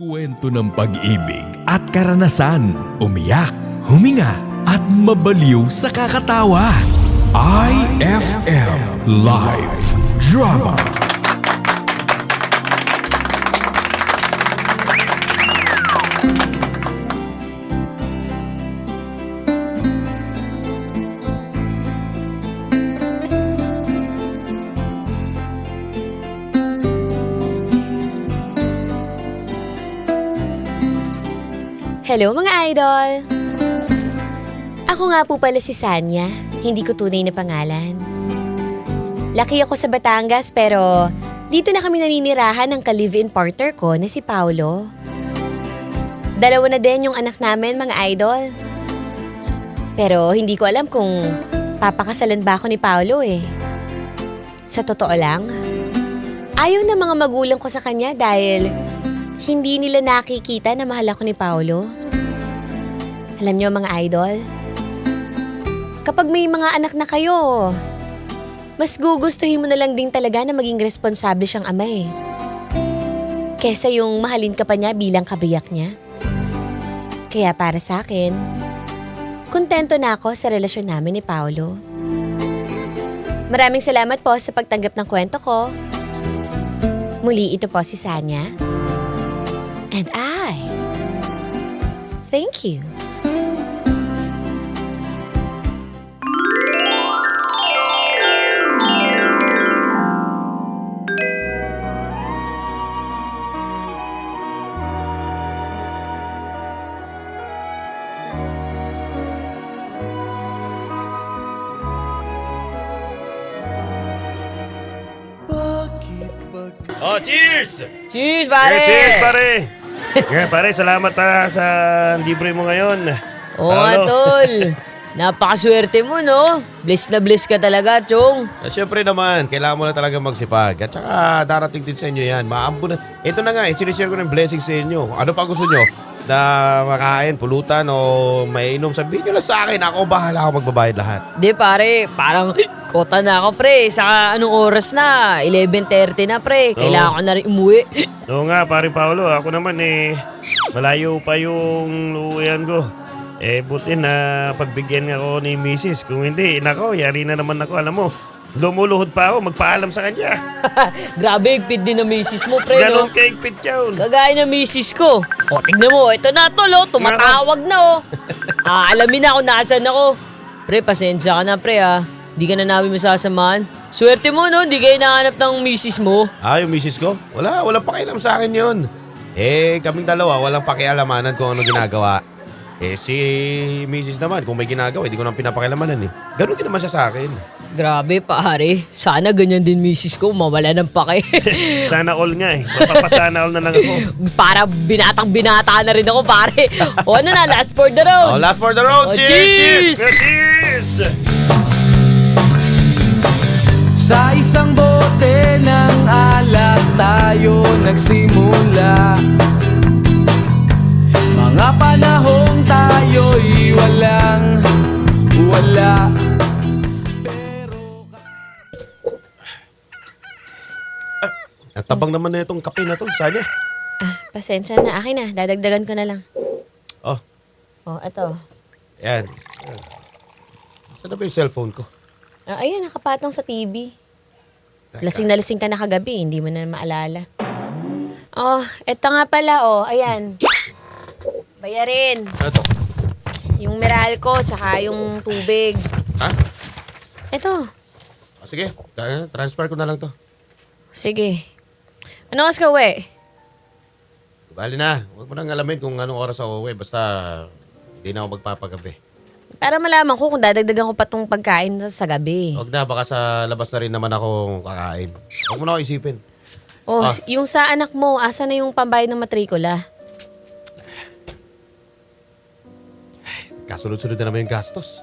Kwento ng pag-ibig at karanasan, umiyak, huminga at mabaliw sa kakatawa. IFM Live Drama. Hello mga idol! Ako nga po pala si Sanya, hindi ko tunay na pangalan. Laki ako sa Batangas pero dito na kami naninirahan ng ka-live-in partner ko na si Paulo. Dalawa na din yung anak namin mga idol. Pero hindi ko alam kung papakasalan ba ako ni Paulo eh. Sa totoo lang, ayaw na mga magulang ko sa kanya dahil hindi nila nakikita na mahal ako ni Paolo. Alam niyo mga idol, kapag may mga anak na kayo, mas gugustuhin mo na lang din talaga na maging responsable siyang ama eh. Kesa yung mahalin ka pa niya bilang kabiyak niya. Kaya para sa akin, kontento na ako sa relasyon namin ni Paolo. Maraming salamat po sa pagtanggap ng kwento ko. Muli ito po si Sanya. And I thank you. Oh, cheers! Cheers, pare! Yeah, cheers, pare! Yeah, pare, salamat pa sa libre mo ngayon. Oo Paolo. tol. Napakaswerte mo, no? Bless na bless ka talaga, Chong. Ah, Siyempre naman, kailangan mo na talaga magsipag. At saka darating din sa inyo yan. Maambo na. Ito na nga, eh, sinishare ko ng blessing sa inyo. Ano pa gusto nyo? Na makain, pulutan o mainom. Sabihin nyo lang sa akin. Ako bahala ako magbabayad lahat. Di, pare, parang kota na ako, pre. Saka anong oras na? 11.30 na, pre. Kailangan ko na rin umuwi. Oo nga, pare Paolo. Ako naman eh, malayo pa yung luwian ko. Eh, buti na pagbigyan ako ni Mrs. Kung hindi, nako, yari na naman ako. Alam mo, lumuluhod pa ako, magpaalam sa kanya. Grabe, higpit din na misis mo, pre, Ganon no? kaigpit yun. Kagaya ng misis ko. O, tignan mo. Ito na, tol, oh. Tumatawag na, oh. Ah, alamin na kung nasan ako. Pre, pasensya ka na, pre, ah. Di ka na namin masasamahan. Swerte mo, no? Di kayo nahanap ng misis mo. Ah, yung misis ko? Wala, walang pakialam sa akin yun. Eh, kaming dalawa, walang pakialamanan kung ano ginagawa. Eh, si misis naman, kung may ginagawa, hindi ko nang pinapakilamanan eh. Ganun din naman siya sa akin. Grabe, pare. Sana ganyan din misis ko. Mawala ng pake. Sana all nga eh. Mapapasana all na lang ako. Para binatang binata na rin ako, pare. O ano na, last for the Oh, round. last for the road. Oh, cheers! cheers! Cheers! Sa isang bote ng alak tayo nagsimula Mga panahong tayo'y walang wala Pero Ang tabang naman na itong kape na to. Sana. Ah, pasensya na. Akin na. Dadagdagan ko na lang. Oh, Oh, eto. yan. Saan na ba yung cellphone ko? Ah, ayan, nakapatong sa TV. Lasing na lasing ka na kagabi. Hindi mo na maalala. Oh, eto nga pala, oh. Ayan. Bayarin. Ano to? Yung Meralco, tsaka yung tubig. Ha? Eto. Oh, sige, tra- transfer ko na lang to. Sige. Ano oras ka, we? Bali na. Huwag mo nang alamin kung anong oras ako uwi. Basta hindi na ako magpapagabi. Para malaman ko kung dadagdagan ko pa tong pagkain sa, sa gabi. Huwag na, baka sa labas na rin naman ako kakain. Huwag mo na ako isipin. Oh, Ah. yung sa anak mo, asa na yung pambayad ng matrikula? Kasunod-sunod na naman yung gastos.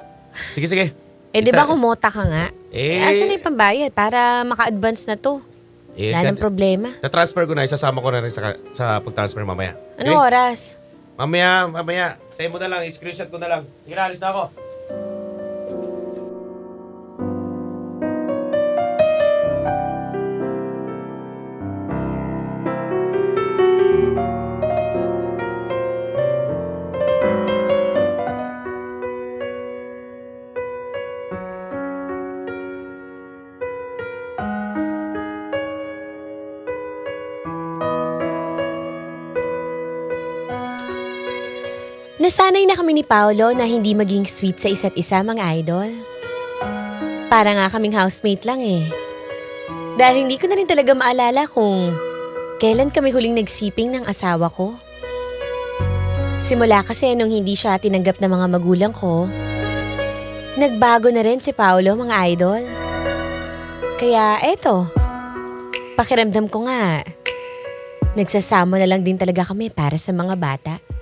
Sige, sige. Eh, di ba Ita- kumota ka nga? Eh, Eh, asa na yung pambayad para maka-advance na to? eh, Wala nang problema. Na-transfer ko na, isasama ko na rin sa, sa pag-transfer mamaya. Anong oras? Mamaya, mamaya. Tayo mo na lang, screenshot ko na lang. Sige na, alis na ako. Nasanay na kami ni Paolo na hindi maging sweet sa isa't isa mga idol. Para nga kaming housemate lang eh. Dahil hindi ko na rin talaga maalala kung kailan kami huling nagsiping ng asawa ko. Simula kasi nung hindi siya tinanggap ng mga magulang ko, nagbago na rin si Paolo mga idol. Kaya eto, pakiramdam ko nga, nagsasama na lang din talaga kami para sa mga bata.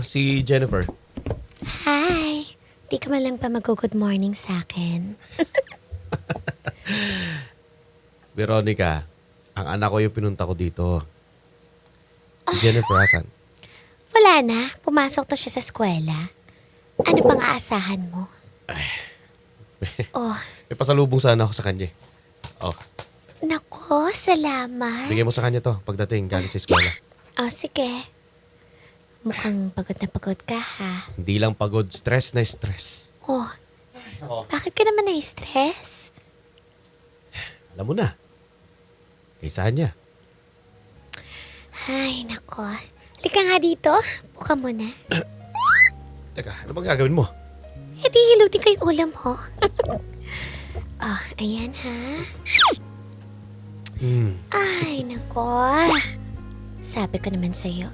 Ah, si Jennifer. Hi! Di ka man lang pa mag-good morning sa akin. Veronica, ang anak ko yung pinunta ko dito. Si Jennifer Hasan. Wala na. Pumasok na siya sa eskwela. Ano pang aasahan mo? oh, May pasalubong sana ako sa kanya. Oh, nako, salamat. bigay mo sa kanya to pagdating galing sa eskwela. Oh, sige. Mukhang pagod na pagod ka, ha? Hindi lang pagod, stress na stress. Oh, bakit ka naman na-stress? Alam mo na. Kaysa niya. Ay, nako. Halika nga dito. Buka mo na. Teka, ano bang gagawin mo? Eh, di hilutin ko yung ulam mo. oh, ayan, ha? Hmm. Ay, nako. Sabi ko naman sa'yo,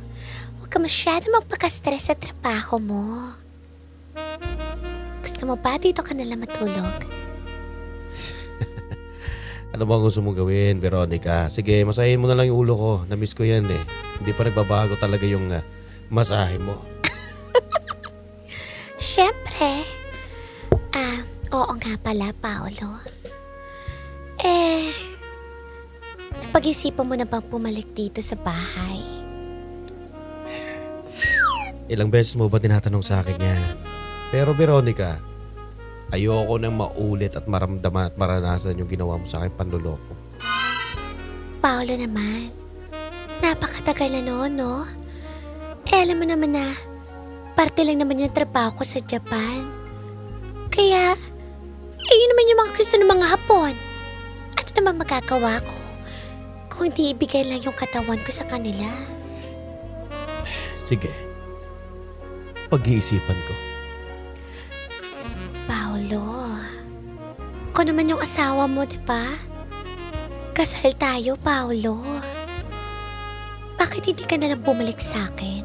huwag ka masyado magpaka-stress sa trabaho mo. Gusto mo ba dito ka nalang matulog? Ano bang gusto mong gawin, Veronica? Sige, masahin mo na lang yung ulo ko. Namiss ko yan eh. Hindi pa nagbabago talaga yung ah, masahe mo. Siyempre. Ah, oo nga pala, Paolo. Eh, napag-isipan mo na bang pumalik dito sa bahay? Ilang beses mo ba tinatanong sa akin yan? Pero Veronica, ayoko nang maulit at maramdaman at maranasan yung ginawa mo sa akin panluloko. Paolo naman, napakatagal na noon, no? Eh, alam mo naman na, parte lang naman yung trabaho ko sa Japan. Kaya, eh, yun naman yung mga gusto ng mga Hapon. Ano naman magagawa ko? Kung hindi ibigay lang yung katawan ko sa kanila. Sige. Pag-iisipan ko. Paolo, ako naman yung asawa mo, di ba? Kasal tayo, Paolo. Bakit hindi ka na lang bumalik sa akin?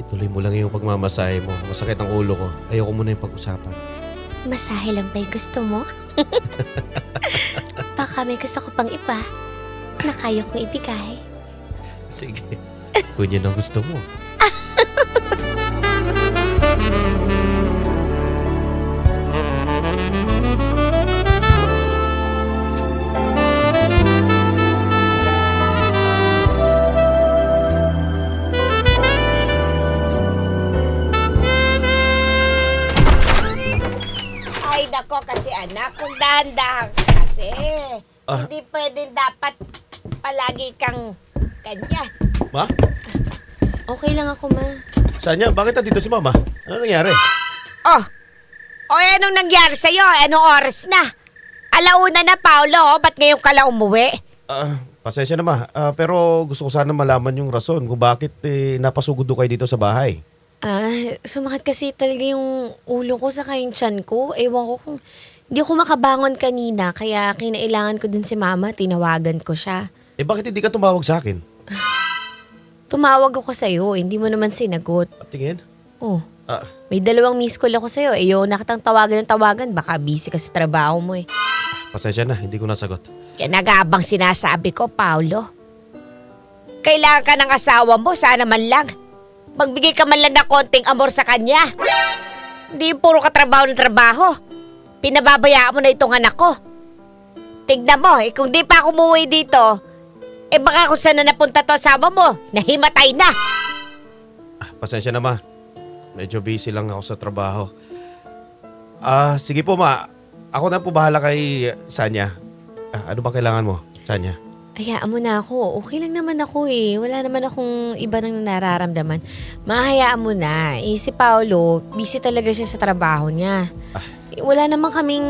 Ituloy mo lang yung pagmamasahe mo. Masakit ang ulo ko. Ayoko muna yung pag-usapan. Masahe lang ba yung gusto mo? Baka may gusto ko pang iba na kaya kong ibigay. Sige. Kung yun ang gusto mo. Kasi anak, kung dahan-dahan ka kasi. Ah. Hindi pwedeng dapat palagi kang ganyan. Ma? Okay lang ako, ma. Sanya, bakit nandito si Mama? Ano nangyari? Oh, o eh, anong nangyari sa'yo? Anong oras na? Alauna na, Paolo. oh. Ba't ngayon ka lang umuwi? Ah, pasensya na ma. Ah, pero gusto ko sana malaman yung rason kung bakit eh, napasugod kayo dito sa bahay. Ah, sumakit kasi talaga yung ulo ko sa yung tiyan ko. Ewan ko kung... Hindi ako makabangon kanina, kaya kinailangan ko din si mama, tinawagan ko siya. Eh bakit hindi ka tumawag sa akin? Tumawag ako sa'yo, hindi mo naman sinagot. At tingin? Oh, Ah, may dalawang miss call ako sa'yo. Eh, yung nakatang tawagan ng tawagan, baka busy ka sa trabaho mo eh. pasensya na, hindi ko nasagot. Yan nagabang sinasabi ko, Paolo. Kailangan ka ng asawa mo, sana man lang. Magbigay ka man lang ng konting amor sa kanya. Hindi yung puro ka trabaho ng trabaho. Pinababayaan mo na itong anak ko. Tignan mo, eh, kung di pa ako umuwi dito, eh baka kung saan na napunta to asawa mo, nahimatay na. Ah, pasensya na ma. Medyo busy lang ako sa trabaho. Ah, sige po ma. Ako na po bahala kay Sanya. Ah, ano ba kailangan mo, Sanya? Hayaan mo na ako. Okay lang naman ako eh. Wala naman akong iba nang nararamdaman. Mahayaan mo na. Eh, si Paolo, busy talaga siya sa trabaho niya. Eh, wala naman kaming...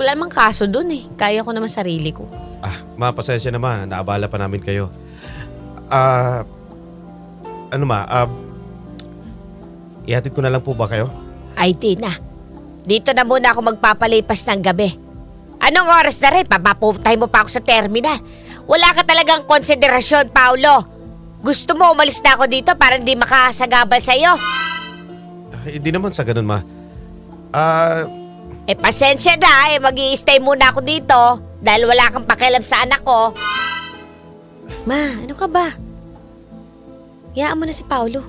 Wala namang kaso dun eh. Kaya ko naman sarili ko. Ah, ma, pasensya na ma. Naabala pa namin kayo. Ah, ano ma, ah, ihatid ko na lang po ba kayo? Ay, Tina. Dito na muna ako magpapalipas ng gabi. Anong oras na rin? Papaputay mo pa ako sa terminal. Wala ka talagang konsiderasyon, Paolo. Gusto mo umalis na ako dito para hindi makasagabal sa'yo? Ah, Hindi naman sa ganun ma. Ah, Eh, pasensya na. Eh, mag stay muna ako dito dahil wala kang pakialam sa anak ko. Ma, ano ka ba? Hayaan mo na si Paolo.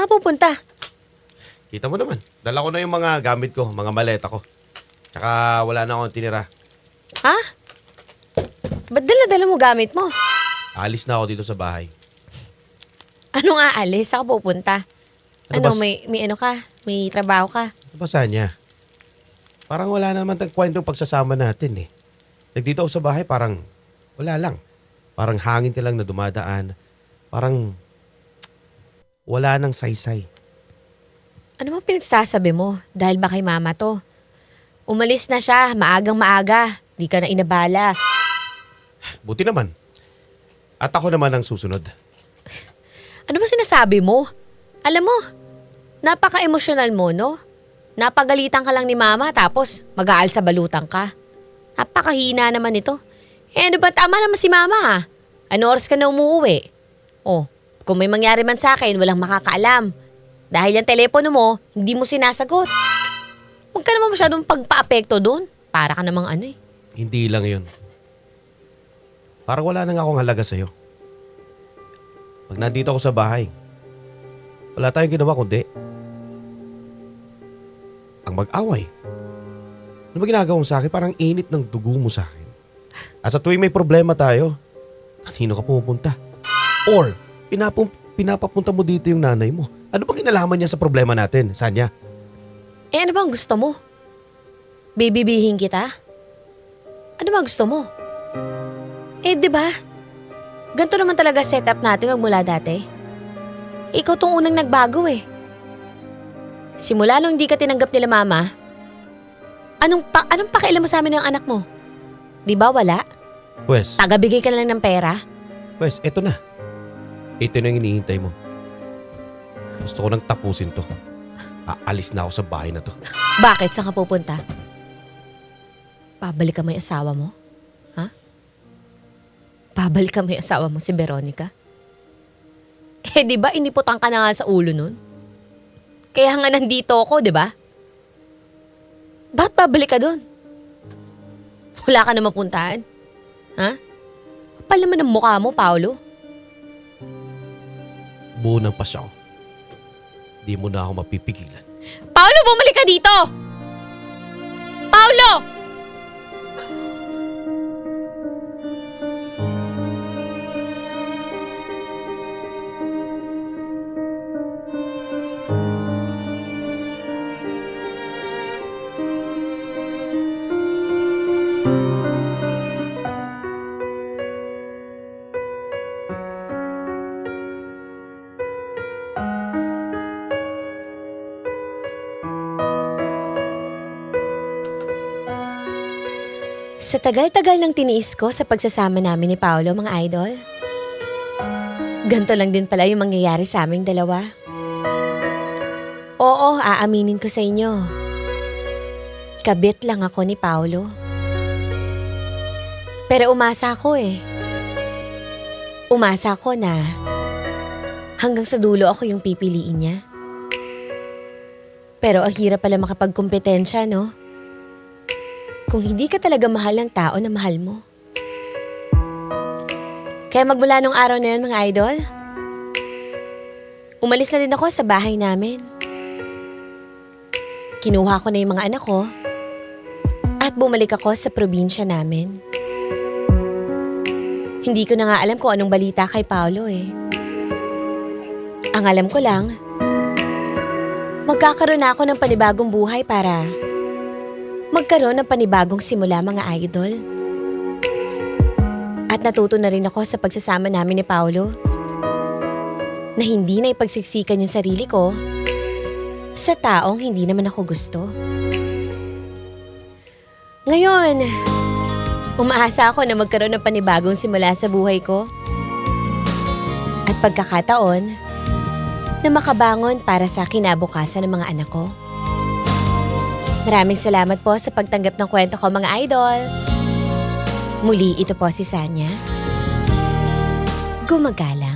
Saan pupunta? Kita mo naman. Dala ko na yung mga gamit ko, mga maleta ko. Tsaka wala na akong tinira. Ha? Ba't dala-dala mo gamit mo? Alis na ako dito sa bahay. Anong aalis? Saan ka pupunta? Ano Ano, ba- may, may ano ka? May trabaho ka? Ano ba saan niya? Parang wala naman tayong kwentong pagsasama natin eh. Nagdito ako sa bahay parang wala lang. Parang hangin ka lang na dumadaan. Parang wala nang saysay. Ano bang pinagsasabi mo? Dahil ba kay mama to? Umalis na siya, maagang maaga. Di ka na inabala. Buti naman. At ako naman ang susunod. Ano ba sinasabi mo? Alam mo, napaka-emosyonal mo, no? Napagalitan ka lang ni mama tapos mag-aal sa balutan ka. Napakahina naman ito. Eh ano ba tama naman si mama ha? Ano oras ka na umuwi? Oh, kung may mangyari man sa akin, walang makakaalam. Dahil yung telepono mo, hindi mo sinasagot. Huwag ka naman masyadong pagpa-apekto doon. Para ka namang ano eh. Hindi lang yun. Parang wala nang akong halaga sa'yo. Pag nandito ako sa bahay, wala tayong ginawa kundi ang mag-away. Ano ba ginagawa mo sa akin? Parang init ng dugo mo sa akin. At sa tuwing may problema tayo, kanino ka pumupunta? Or, pinapum- pinapapunta mo dito yung nanay mo. Ano bang kinalaman niya sa problema natin, Sanya? Eh ano bang gusto mo? Bibibihin kita? Ano bang gusto mo? Eh, di ba? Ganito naman talaga setup natin magmula dati. Ikaw tong unang nagbago eh. Simula nung hindi ka tinanggap nila mama, anong, pa, anong pakialam mo sa amin ng anak mo? Di ba wala? Pwes, Tagabigay ka lang ng pera? pwes, eto na. Ito na yung hinihintay mo. Gusto ko nang tapusin to. Aalis na ako sa bahay na to. Bakit? Saan ka pupunta? Pabalik ka mo yung asawa mo? Ha? Pabalik ka mo yung asawa mo, si Veronica? Eh, di ba iniputan ka na nga sa ulo nun? Kaya nga nandito ako, di ba? Bakit pabalik ka dun? Wala ka na mapuntahan? Ha? Kapal naman ang mukha mo, Paolo. Buo ng pasyaw. Di mo na ako mapipigilan. Paolo, bumalik ka dito! Paolo! Sa tagal-tagal ng tiniis ko sa pagsasama namin ni Paolo, mga idol. Ganto lang din pala yung mangyayari sa aming dalawa. Oo, aaminin ko sa inyo. Kabit lang ako ni Paolo. Pero umasa ako eh. Umasa ako na hanggang sa dulo ako yung pipiliin niya. Pero ang hirap pala makapagkompetensya, no? Kung hindi ka talaga mahal ng tao na mahal mo. Kaya magmula nung araw na yun, mga idol, umalis na din ako sa bahay namin. Kinuha ko na yung mga anak ko at bumalik ako sa probinsya namin. Hindi ko na nga alam kung anong balita kay Paolo eh. Ang alam ko lang, magkakaroon na ako ng panibagong buhay para magkaroon ng panibagong simula mga idol. At natuto na rin ako sa pagsasama namin ni Paolo na hindi na ipagsiksikan yung sarili ko sa taong hindi naman ako gusto. Ngayon, umaasa ako na magkaroon ng panibagong simula sa buhay ko. At pagkakataon na makabangon para sa kinabukasan ng mga anak ko. Maraming salamat po sa pagtanggap ng kwento ko mga idol. Muli ito po si Sanya. Gumagala.